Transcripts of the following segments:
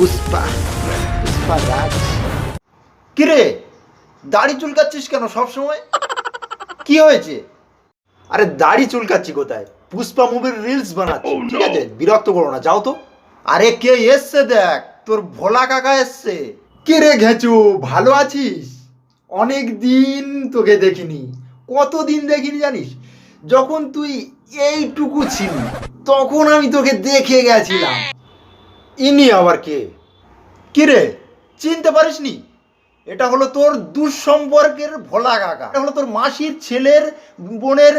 পুষ্পা। পুষ্পা রাজ। কিরে দাড়ি চুলকাচ্ছিস কেন সব সময় কি হয়েছে? আরে দাড়ি চুলকাচ্ছি কোথায়? পুষ্পা মুভির রিলস বানাচ্ছি ঠিক আছে? বিরক্ত করো না যাও তো। আরে কে এসছে দেখ? তোর ভোলা কাকা এসছে। কে রে ঘেঁচু ভালো আছিস? অনেক দিন তোকে দেখিনি। কতদিন দেখিনি জানিস? যখন তুই এইটুকু ছিলি তখন আমি তোকে দেখে গেছিলাম। ইনি আবার কে? কি রে চিনতে পারিসনি? এটা হলো তোর দুঃসম্পর্কের ভোলা কাকা। এটা হলো তোর মাসির ছেলের বোনের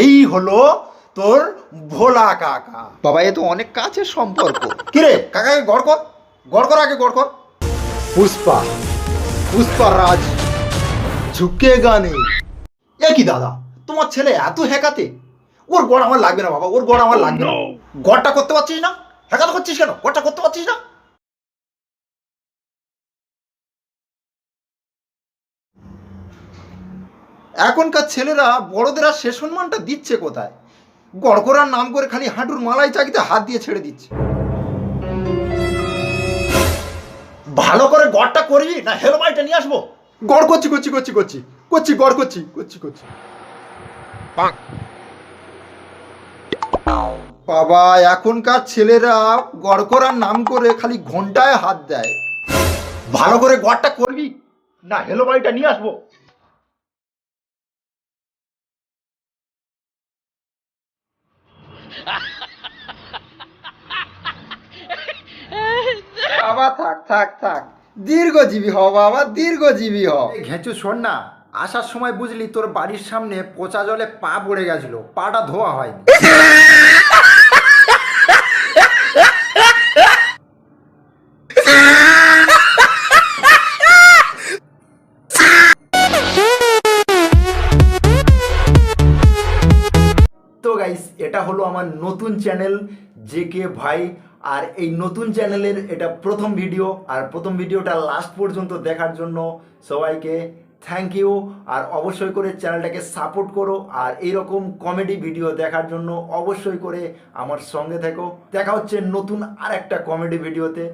এই হলো তোর ভোলা কাকা। বাবা এ তো অনেক কাছের সম্পর্ক। কিরে? কাকাকে গড় কর। গড় কর আগে গড় কর। পুষ্পা পুষ্পা রাজ। ঝুঁকে গানে। এ কি দাদা। তোমার ছেলে এত হ্যাকাতে। ওর গড় আমার লাগবে না বাবা ওর গড় আমার লাগবে না। গড়টা করতে পারছিস না? হ্যাকাতে করছিস কেন? গড়টা করতে পারছিস না? এখনকার ছেলেরা বড়দের আর সে সম্মানটা দিচ্ছে কোথায়? গড় করার নাম করে খালি হাঁটুর মালাই চাকিতে হাত দিয়ে ছেড়ে দিচ্ছে। ভালো করে গড়টা করবি না হেলো মাইটা নিয়ে আসব? গড় করছি করছি করছি করছি। করছি গড় করছি করছি করছি বাবা এখনকার ছেলেরা গড় করার নাম করে খালি ঘন্টায় হাত দেয়। ভালো করে গড়টা করবি? না হেলো বাড়িটা নিয়ে আসব। বাবা থাক থাক থাক। দীর্ঘজীবী হ বাবা দীর্ঘজীবী হ। ঘেঁচু শোন না। আসার সময় বুঝলি তোর বাড়ির সামনে পচা জলে পা পড়ে গেছিল, পাটা ধোয়া হয়নি। তো গাইস এটা হলো আমার নতুন চ্যানেল জে কে ভাই। আর এই নতুন চ্যানেলের এটা প্রথম ভিডিও আর প্রথম ভিডিওটা লাস্ট পর্যন্ত দেখার জন্য সবাইকে থ্যাংক ইউ আর অবশ্যই করে চ্যানেলটাকে সাপোর্ট করো। আর এইরকম কমেডি ভিডিও দেখার জন্য অবশ্যই করে আমার সঙ্গে থেকো। দেখা হচ্ছে নতুন আর একটা কমেডি ভিডিওতে